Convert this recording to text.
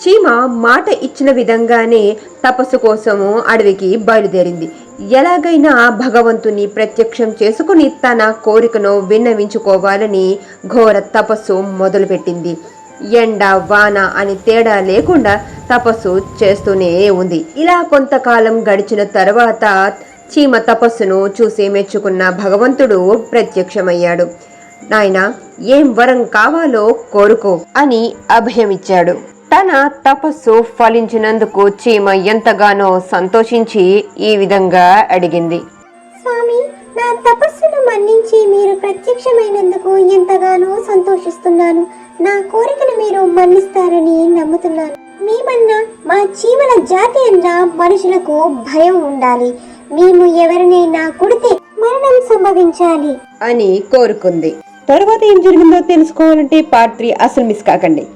చీమ మాట ఇచ్చిన విధంగానే తపస్సు కోసము అడవికి బయలుదేరింది. ఎలాగైనా భగవంతుని ప్రత్యక్షం చేసుకుని తన కోరికను విన్నవించుకోవాలని ఘోర తపస్సు మొదలుపెట్టింది. ఎండ వాన అని తేడా లేకుండా తపస్సు చేస్తూనే ఉంది. ఇలా కొంతకాలం గడిచిన తర్వాత చీమ తపస్సును చూసి మెచ్చుకున్న భగవంతుడు ప్రత్యక్షమయ్యాడు. నాయన ఏం వరం కావాలో కోరుకో అని అభయమిచ్చాడు. తన తపస్సు ఫలించినందుకు చీమ ఎంతగానో సంతోషించి ఈ విధంగా అడిగింది. స్వామి నా తపస్సును మన్నించి మీరు ప్రత్యక్షమైనందుకు ఎంతగానో సంతోషిస్తున్నాను. నా కోరికను మీరు మన్నిస్తారని నమ్ముతున్నాను. మేమన్నా మా చీమల జాతి అన్న మనుషులకు భయం ఉండాలి. మేము ఎవరినైనా కుడితే మరణం సంభవించాలి. అని కోరుకుంది. తర్వాత ఏం జరిగిందో తెలుసుకోవాలంటే పార్ట్ త్రీ అసలు మిస్ కాకండి.